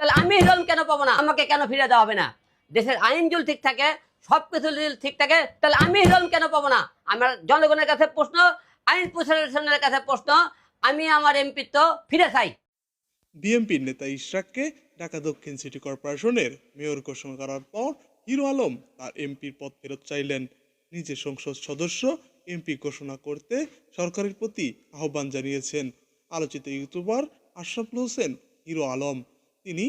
তাহলে আমি হিরো কেন পাবো না? আমাকে কেন ফিরে দেওয়া হবে না? দেশের আইন যদি ঠিক থাকে সব কিছু যদি ঠিক থাকে, তাহলে আমি হিরো কেন পাবো না? আমার জনগণের কাছে প্রশ্ন, আইন প্রশাসনের কাছে প্রশ্ন, আমি আমার এমপিত্ব ফিরে চাই। বিএনপির নেতা ইশরাককে ঢাকা দক্ষিণ সিটি কর্পোরেশনের মেয়র ঘোষণা করার পর হিরো আলম তার এমপির পদ ফেরত চাইলেন। নিজে সংসদ সদস্য, এমপি ঘোষণা করতে সরকারের প্রতি আহ্বান জানিয়েছেন। আলোচিত ইউটিউবার আশরাফুল হোসেন, হিরো আলম। তিনি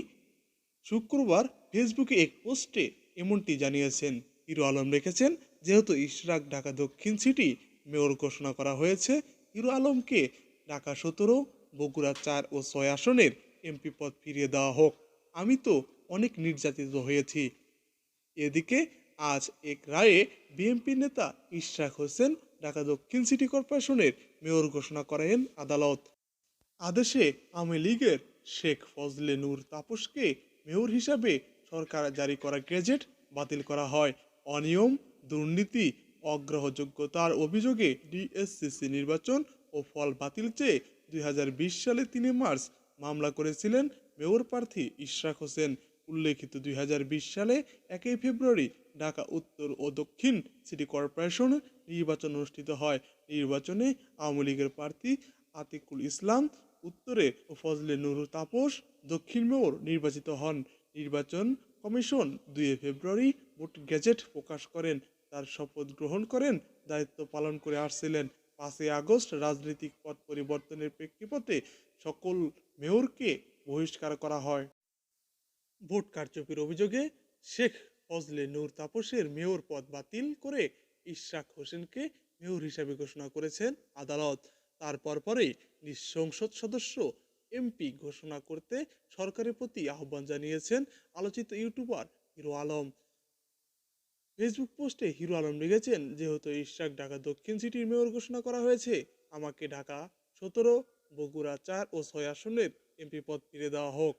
শুক্রবার ফেসবুকে এক পোস্টে এমনটি জানিয়েছেন। হিরো আলম রেখেছেন যেহেতু ইশরাক ঢাকা দক্ষিণ সিটি মেয়র ঘোষণা করা হয়েছে হিরো আলমকে ঢাকা সতেরো, বগুড়া চার ও ছয় আসনের এমপি পদ ফিরিয়ে দেওয়া হোক। আমি তো অনেক নির্যাতিত হয়েছি। এদিকে আজ এক রায়ে বিএনপি নেতা ইশরাক হোসেন ঢাকা দক্ষিণ সিটি কর্পোরেশনের মেয়র ঘোষণা করেন আদালত। আদেশে আওয়ামী লীগের শেখ ফজলে নূর তাপসকে মেয়র হিসাবে সরকার জারি করা গেজেট বাতিল করা হয়। অনিয়ম, দুর্নীতি, অগ্রহযোগ্যতার অভিযোগে ডিএসসিসি নির্বাচন ও ফল বাতিল চেয়ে দুই হাজার বিশ সালে তিনে মার্চ মামলা করেছিলেন মেয়র প্রার্থী ইশরাক হোসেন। উল্লেখিত দুই হাজার বিশ সালে একই ফেব্রুয়ারি ঢাকা উত্তর ও দক্ষিণ সিটি কর্পোরেশন নির্বাচন অনুষ্ঠিত হয়। নির্বাচনে আওয়ামী লীগের প্রার্থী আতিকুল ইসলাম উত্তরে ও ফজলে নুর তাপস, দক্ষিণ মেয়র নির্বাচিত হন। নির্বাচন কমিশন দুই ফেব্রুয়ারি ভোট গেজেট প্রকাশ করেন। তার শপথ গ্রহণ করেন, দায়িত্ব পালন করে আসছিলেন। পাঁচই আগস্ট রাজনৈতিক পথ পরিবর্তনের প্রেক্ষিপটে সকল মেয়রকে বহিষ্কার করা হয়। ভোট কারচুপির অভিযোগে শেখ ফজলে নূর তাপসের মেয়র পদ বাতিল করে ইশরাক হোসেনকে মেয়র হিসাবে ঘোষণা করেছেন আদালত। তারপর পরে নিজ সংসদ সদস্য এমপি ঘোষণা করতে সরকারের প্রতি আহ্বান জানিয়েছেন আলোচিত ইউটিউবার হিরো আলম। ফেসবুক পোস্টে হিরো আলম লিখেছেন, যেহেতু ইশাক ঢাকা দক্ষিণ সিটির মেয়র ঘোষণা করা হয়েছে, আমাকে ঢাকা সতেরো, বগুড়া চার ও ছয় আসনের এমপি পদ ফিরে দেওয়া হোক।